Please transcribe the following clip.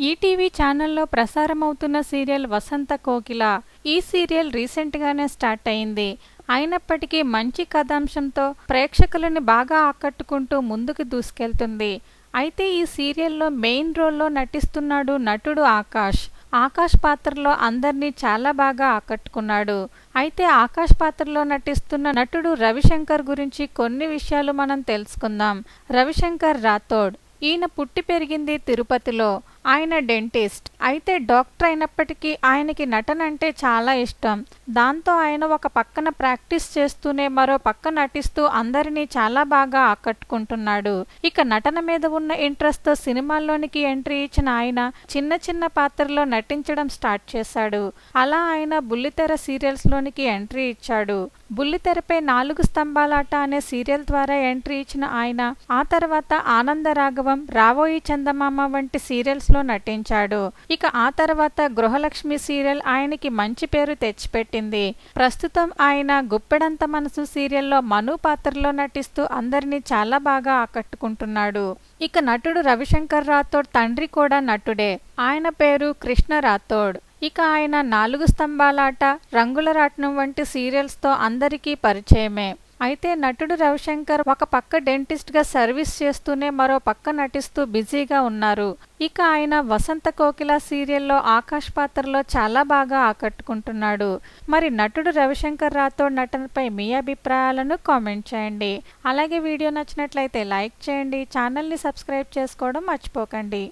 ETV ఛానల్లో ప్రసారమవుతున్న serial వసంత కోకిల. ఈ serial రీసెంట్గానే స్టార్ట్ అయింది. అయినప్పటికీ మంచి కథాంశంతో ప్రేక్షకులని బాగా ఆకట్టుకుంటూ ముందుకు దూసుకెళ్తుంది. అయితే ఈ సీరియల్లో మెయిన్ రోల్లో నటిస్తున్నాడు నటుడు ఆకాష్. ఆకాష్ పాత్రలో అందరినీ చాలా బాగా ఆకట్టుకున్నాడు. అయితే ఆకాష్ పాత్రలో నటిస్తున్న నటుడు రవిశంకర్ గురించి కొన్ని విషయాలు మనం తెలుసుకుందాం. రవిశంకర్ రాథోడ్. ఈయన పుట్టి పెరిగింది తిరుపతిలో. ఆయన డెంటిస్ట్. అయితే డాక్టర్ అయినప్పటికీ ఆయనకి నటన అంటే చాలా ఇష్టం. దాంతో ఆయన ఒక పక్కన ప్రాక్టీస్ చేస్తూనే మరో పక్క నటిస్తూ అందరినీ చాలా బాగా ఆకట్టుకుంటున్నాడు. ఇక నటన మీద ఉన్న ఇంట్రెస్ట్తో సినిమాల్లోనికి ఎంట్రీ ఇచ్చిన ఆయన చిన్న చిన్న పాత్రలో నటించడం స్టార్ట్ చేశాడు. అలా ఆయన బుల్లితెర సీరియల్స్ లోనికి ఎంట్రీ ఇచ్చాడు. బుల్లితెరపై నాలుగు స్తంభాలాట అనే సీరియల్ ద్వారా ఎంట్రీ ఇచ్చిన ఆయన ఆ తర్వాత ఆనంద రాఘవం రావోయి చందమామ వంటి సీరియల్స్లో నటించాడు. ఇక ఆ తర్వాత గృహలక్ష్మి సీరియల్ ఆయనకి మంచి పేరు తెచ్చిపెట్టింది. ప్రస్తుతం ఆయన గుప్పెడంత మనసు సీరియల్లో మను పాత్రలో నటిస్తూ అందరినీ చాలా బాగా ఆకట్టుకుంటున్నాడు. ఇక నటుడు రవిశంకర్ రాథోడ్ తండ్రి కూడా నటుడే. ఆయన పేరు కృష్ణ రాథోడ్. ఇక ఆయన నాలుగు స్తంభాలాట రంగుల రాట్నం వంటి సీరియల్స్తో అందరికీ పరిచయమే. అయితే నటుడు రవిశంకర్ ఒక పక్క డెంటిస్ట్గా సర్వీస్ చేస్తూనే మరో పక్క నటిస్తూ బిజీగా ఉన్నారు. ఇక ఆయన వసంత కోకిల సీరియల్లో ఆకాష్ పాత్రలో చాలా బాగా ఆకట్టుకుంటున్నాడు. మరి నటుడు రవిశంకర్ రాథోడ్ నటనపై మీ అభిప్రాయాలను కామెంట్ చేయండి. అలాగే వీడియో నచ్చినట్లయితే లైక్ చేయండి ఛానల్ని సబ్స్క్రైబ్ చేసుకోవడం మర్చిపోకండి.